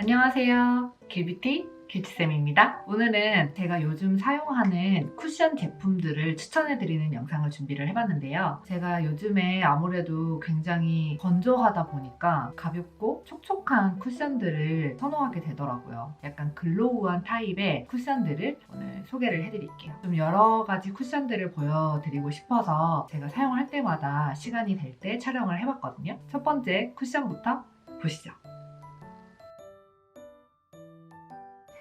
안녕하세요. 길뷰티 길치쌤입니다. 오늘은 제가 요즘 사용하는 쿠션 제품들을 추천해드리는 영상을 준비를 해봤는데요. 제가 요즘에 아무래도 굉장히 건조하다 보니까 가볍고 촉촉한 쿠션들을 선호하게 되더라고요. 약간 글로우한 타입의 쿠션들을 오늘 소개를 해드릴게요. 좀 여러 가지 쿠션들을 보여드리고 싶어서 제가 사용할 때마다 시간이 될 때 촬영을 해봤거든요. 첫 번째 쿠션부터 보시죠.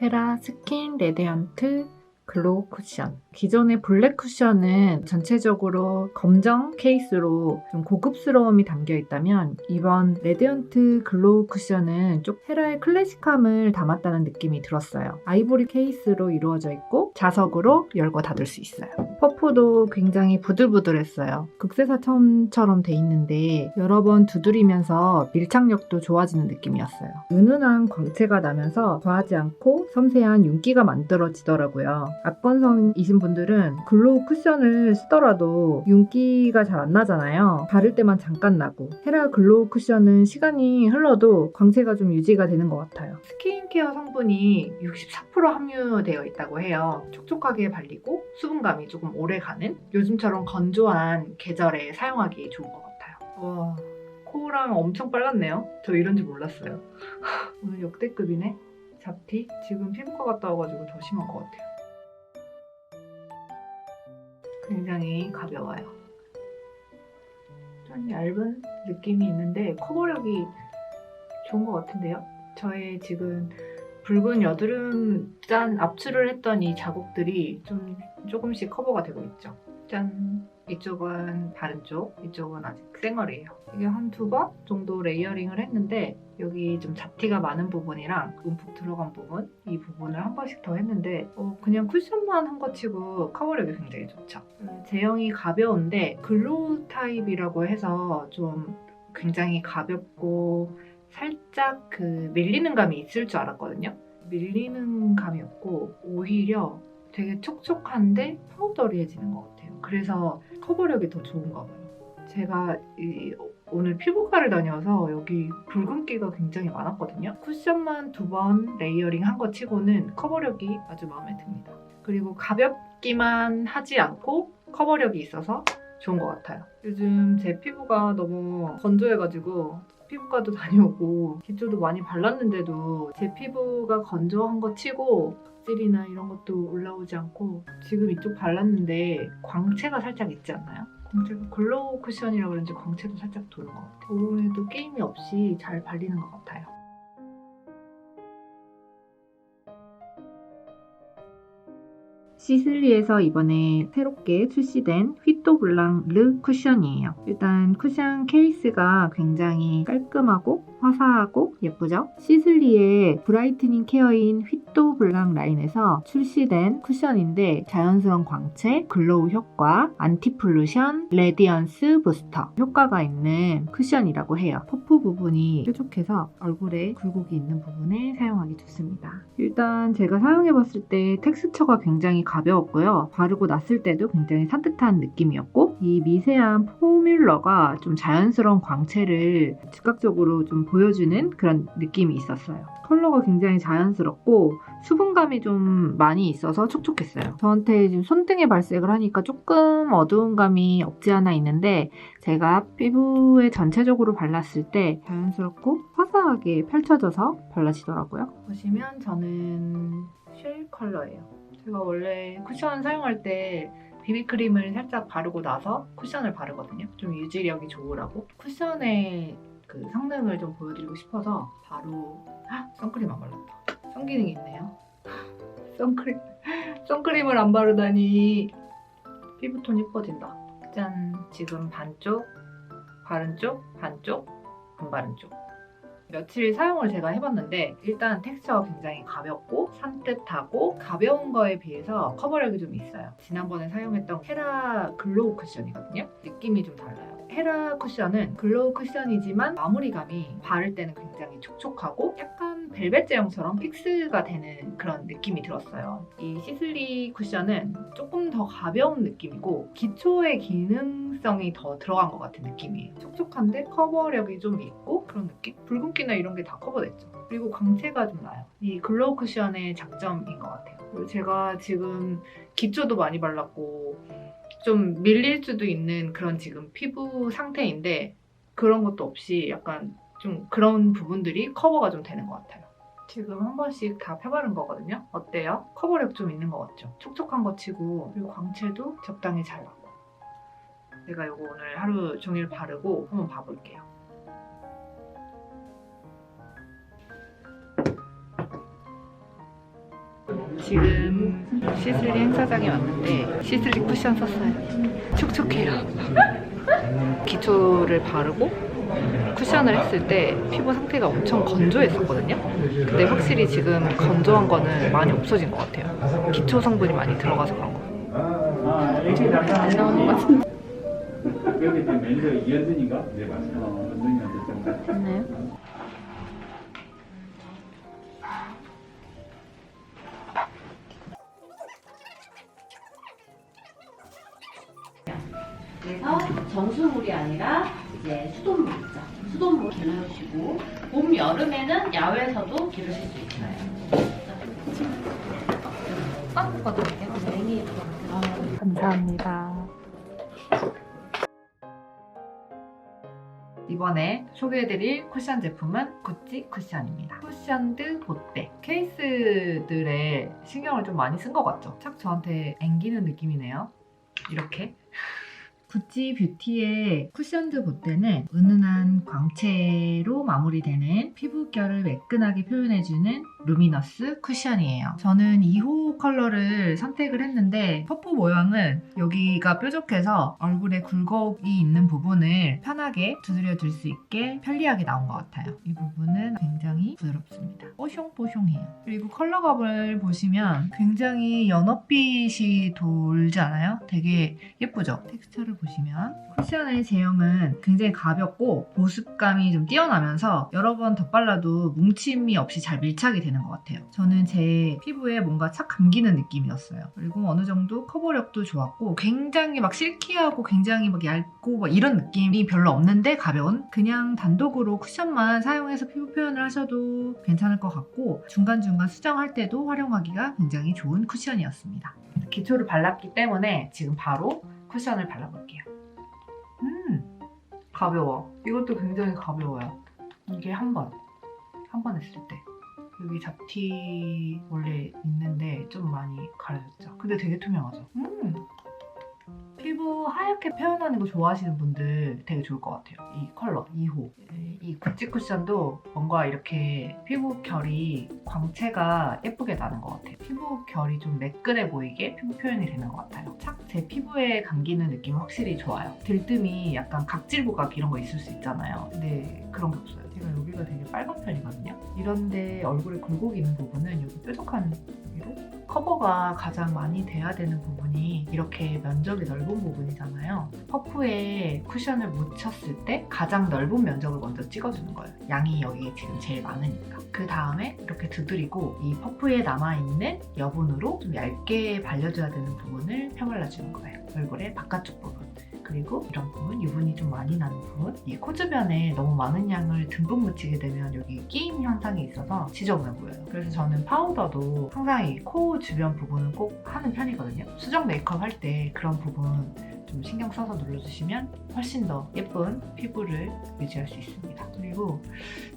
헤라 스킨 레디언트 글로우 쿠션. 기존의 블랙 쿠션은 전체적으로 검정 케이스로 좀 고급스러움이 담겨 있다면 이번 레디언트 글로우 쿠션은 좀 헤라의 클래식함을 담았다는 느낌이 들었어요. 아이보리 케이스로 이루어져 있고 자석으로 열고 닫을 수 있어요. 퍼프도 굉장히 부들부들했어요. 극세사처럼처럼 돼 있는데 여러 번 두드리면서 밀착력도 좋아지는 느낌이었어요. 은은한 광채가 나면서 과하지 않고 섬세한 윤기가 만들어지더라고요. 앞건성이신 분들은 글로우 쿠션을 쓰더라도 윤기가 잘 안 나잖아요. 바를 때만 잠깐 나고 헤라 글로우 쿠션은 시간이 흘러도 광채가 좀 유지가 되는 것 같아요. 스킨케어 성분이 64% 함유되어 있다고 해요. 촉촉하게 발리고 수분감이 조금 오래 가는 요즘처럼 건조한 계절에 사용하기 좋은 것 같아요. 와 코랑 엄청 빨갛네요. 저 이런 줄 몰랐어요. 오늘 역대급이네. 잡티? 지금 피부과 갔다 와가지고 더 심한 것 같아요. 굉장히 가벼워요. 좀 얇은 느낌이 있는데 커버력이 좋은 것 같은데요? 저의 지금 붉은 여드름 짠 압출을 했던 이 자국들이 좀 조금씩 커버가 되고 있죠. 짠 이쪽은 다른 쪽, 이쪽은 아직 생얼이에요. 이게 한 두 번 정도 레이어링을 했는데 여기 좀 잡티가 많은 부분이랑 움푹 들어간 부분 이 부분을 한 번씩 더 했는데 어, 그냥 쿠션만 한 것 치고 커버력이 굉장히 좋죠. 음, 제형이 가벼운데 글로우 타입이라고 해서 좀 굉장히 가볍고 살짝 그 밀리는 감이 있을 줄 알았거든요. 밀리는 감이 없고 오히려 되게 촉촉한데 파우더리해지는 것 같아요. 그래서 커버력이 더 좋은가 봐요. 제가 이- 오늘 피부과를 다녀서 여기 붉은기가 굉장히 많았거든요. 쿠션만 두 번 레이어링 한 거 치고는 커버력이 아주 마음에 듭니다. 그리고 가볍기만 하지 않고 커버력이 있어서 좋은 것 같아요. 요즘 제 피부가 너무 건조해가지고 피부과도 다녀오고 기초도 많이 발랐는데도 제 피부가 건조한 거 치고 각질이나 이런 것도 올라오지 않고 지금 이쪽 발랐는데 광채가 살짝 있지 않나요? 광채가 글로우 쿠션이라 그런지 광채도 살짝 도는 것 같아요. 오늘도 게임이 없이 잘 발리는 것 같아요. 시슬리에서 이번에 새롭게 출시된 휘또 블랑 르 쿠션이에요. 일단 쿠션 케이스가 굉장히 깔끔하고 화사하고 예쁘죠? 시슬리의 브라이트닝 케어인 휘또 블랑 라인에서 출시된 쿠션인데 자연스러운 광채, 글로우 효과, 안티플루션, 레디언스 부스터 효과가 있는 쿠션이라고 해요. 퍼프 부분이 뾰족해서 얼굴에 굴곡이 있는 부분에 사용하기 좋습니다. 일단 제가 사용해봤을 때 텍스처가 굉장히 가벼웠고요. 바르고 났을 때도 굉장히 산뜻한 느낌이었고 이 미세한 포뮬러가 좀 자연스러운 광채를 즉각적으로 좀 보여주는 그런 느낌이 있었어요. 컬러가 굉장히 자연스럽고 수분감이 좀 많이 있어서 촉촉했어요. 저한테 지금 손등에 발색을 하니까 조금 어두운 감이 없지 않아 있는데 제가 피부에 전체적으로 발랐을 때 자연스럽고 화사하게 펼쳐져서 발라지더라고요. 보시면 저는 쉘 컬러예요. 제가 원래 쿠션 사용할 때 비비크림을 살짝 바르고 나서 쿠션을 바르거든요. 좀 유지력이 좋으라고. 쿠션의 그 성능을 좀 보여드리고 싶어서 바로 헉, 선크림 안 발랐다. 선기능이 있네요. 선크림 선크림을 안 바르다니 피부톤 예뻐진다. 짠 지금 반쪽 바른 쪽 반쪽 안 바른 쪽 며칠 사용을 제가 해봤는데 일단 텍스처가 굉장히 가볍고 산뜻하고 가벼운 거에 비해서 커버력이 좀 있어요. 지난번에 사용했던 헤라 글로우 쿠션이거든요. 느낌이 좀 달라요. 헤라 쿠션은 글로우 쿠션이지만 마무리감이 바를 때는 굉장히 촉촉하고 약간 벨벳 제형처럼 픽스가 되는 그런 느낌이 들었어요. 이 시슬리 쿠션은 조금 더 가벼운 느낌이고 기초의 기능성이 더 들어간 것 같은 느낌이에요. 촉촉한데 커버력이 좀 있고 그런 느낌? 붉은기나 이런 게 다 커버됐죠. 그리고 광채가 좀 나요. 이 글로우 쿠션의 장점인 것 같아요. 제가 지금 기초도 많이 발랐고 좀 밀릴 수도 있는 그런 지금 피부 상태인데 그런 것도 없이 약간 좀 그런 부분들이 커버가 좀 되는 것 같아요. 지금 한 번씩 다 펴바른 거거든요. 어때요? 커버력 좀 있는 것 같죠? 촉촉한 거 치고 그리고 광채도 적당히 잘 나고 내가 이거 오늘 하루 종일 바르고 한번 봐볼게요. 지금 시슬리 행사장에 왔는데 시슬리 쿠션 썼어요. 촉촉해요. 기초를 바르고 쿠션을 했을 때 피부 상태가 엄청 건조했었거든요. 근데 확실히 지금 건조한 거는 많이 없어진 것 같아요. 기초 성분이 많이 들어가서 그런 거. 안 나오는 것 같은데. 여기 매니저 이현준이가? 네, 맞습니다. 어, 현준이한테 좀. 맞나요? 정수물이 아니라 이제 수돗물 있죠. 수돗물 기르시고 봄 여름에는 야외에서도 기르실 수 있어요. 빵거든요. 냉이 감사합니다. 이번에 소개해드릴 쿠션 제품은 구찌 쿠션입니다. 쿠션드 보떼 케이스들에 신경을 좀 많이 쓴 것 같죠? 착 저한테 앵기는 느낌이네요. 이렇게 구찌 뷰티의 쿠션드 보떼는 은은한 광채로 마무리되는 피부결을 매끈하게 표현해주는 루미너스 쿠션이에요. 저는 2호 컬러를 선택을 했는데 퍼프 모양은 여기가 뾰족해서 얼굴에 굴곡이 있는 부분을 편하게 두드려 줄 수 있게 편리하게 나온 것 같아요. 이 부분은 굉장히 부드럽습니다. 뽀숑뽀숑해요. 그리고 컬러감을 보시면 굉장히 연어빛이 돌지 않아요? 되게 예쁘죠? 텍스처를 보시면 쿠션의 제형은 굉장히 가볍고 보습감이 좀 뛰어나면서 여러 번 덧발라도 뭉침이 없이 잘 밀착이 되는 것 같아요. 저는 제 피부에 뭔가 착 감기는 느낌이었어요. 그리고 어느 정도 커버력도 좋았고 굉장히 막 실키하고 굉장히 막 얇고 막 이런 느낌이 별로 없는데 가벼운 그냥 단독으로 쿠션만 사용해서 피부 표현을 하셔도 괜찮을 것 같고 중간중간 수정할 때도 활용하기가 굉장히 좋은 쿠션이었습니다. 기초를 발랐기 때문에 지금 바로 쿠션을 발라볼게요. 음, 가벼워. 이것도 굉장히 가벼워요. 이게 한 번, 한 번 했을 때. 여기 잡티 원래 있는데 좀 많이 가려졌죠. 근데 되게 투명하죠. 음, 피부 하얗게 표현하는 거 좋아하시는 분들 되게 좋을 것 같아요. 이 컬러 2호. 이 구찌 쿠션도 뭔가 이렇게 피부 결이 광채가 예쁘게 나는 것 같아요. 피부 결이 좀 매끈해 보이게 피부 표현이 되는 것 같아요. 착 제 피부에 감기는 느낌 확실히 좋아요. 들뜸이 약간 각질 부각 이런 거 있을 수 있잖아요. 근데 그런 게 없어요. 제가 여기가 되게 빨간 편이거든요. 이런데 얼굴에 굴곡 있는 부분은 여기 뾰족한 여기로 커버가 가장 많이 돼야 되는 부분이 이렇게 면적이 넓은 부분이잖아요. 퍼프에 쿠션을 묻혔을 때 가장 넓은 면적을 먼저 찍어주는 거예요. 양이 여기에 지금 제일 많으니까. 그 다음에 이렇게 두드리고 이 퍼프에 남아있는 여분으로 좀 얇게 발려줘야 되는 부분을 펴발라주는 거예요. 얼굴의 바깥쪽 부분. 그리고 이런 부분, 유분이 좀 많이 나는 부분. 이 코 주변에 너무 많은 양을 듬뿍 묻히게 되면 여기 끼임 현상이 있어서 지저분해 보여요. 그래서 저는 파우더도 항상 이 코 주변 부분은 꼭 하는 편이거든요. 수정 메이크업 할 때 그런 부분 좀 신경 써서 눌러주시면 훨씬 더 예쁜 피부를 유지할 수 있습니다. 그리고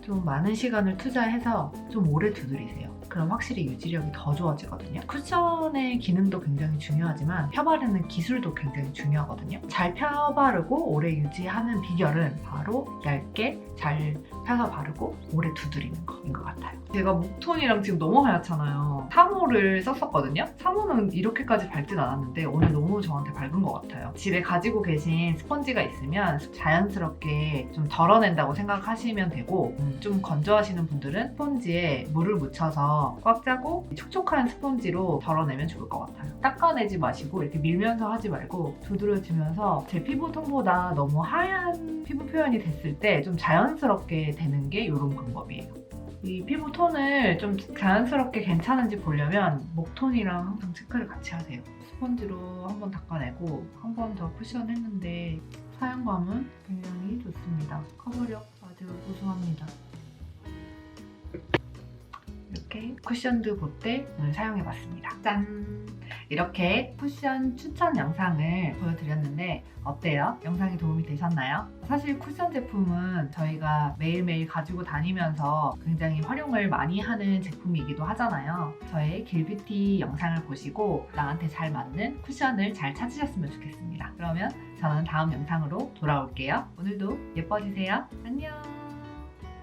좀 많은 시간을 투자해서 좀 오래 두드리세요. 그럼 확실히 유지력이 더 좋아지거든요. 쿠션의 기능도 굉장히 중요하지만 펴바르는 기술도 굉장히 중요하거든요. 잘 펴바르고 오래 유지하는 비결은 바로 얇게 잘 펴서 바르고 오래 두드리는 거인 것 같아요. 제가 목톤이랑 지금 너무 하얗잖아요. 3호를 썼었거든요. 3호는 이렇게까지 밝진 않았는데 오늘 너무 저한테 밝은 것 같아요. 집에 가지고 계신 스펀지가 있으면 자연스럽게 좀 덜어낸다고 생각하시면 되고 음, 좀 건조하시는 분들은 스펀지에 물을 묻혀서 꽉 짜고 촉촉한 스펀지로 덜어내면 좋을 것 같아요. 닦아내지 마시고 이렇게 밀면서 하지 말고 두드려주면서 제 피부톤보다 너무 하얀 피부 표현이 됐을 때 좀 자연스럽게 되는 게 이런 방법이에요. 이 피부 톤을 좀 자연스럽게 괜찮은지 보려면 목톤이랑 항상 체크를 같이 하세요. 스펀지로 한번 닦아내고 한 번 더 쿠션 했는데 사용감은 굉장히 좋습니다. 커버력 아주 우수합니다. 이렇게 쿠션드 봇대 사용해봤습니다. 짠! 이렇게 쿠션 추천 영상을 보여드렸는데 어때요? 영상이 도움이 되셨나요? 사실 쿠션 제품은 저희가 매일매일 가지고 다니면서 굉장히 활용을 많이 하는 제품이기도 하잖아요. 저의 길뷰티 영상을 보시고 나한테 잘 맞는 쿠션을 잘 찾으셨으면 좋겠습니다. 그러면 저는 다음 영상으로 돌아올게요. 오늘도 예뻐지세요. 안녕!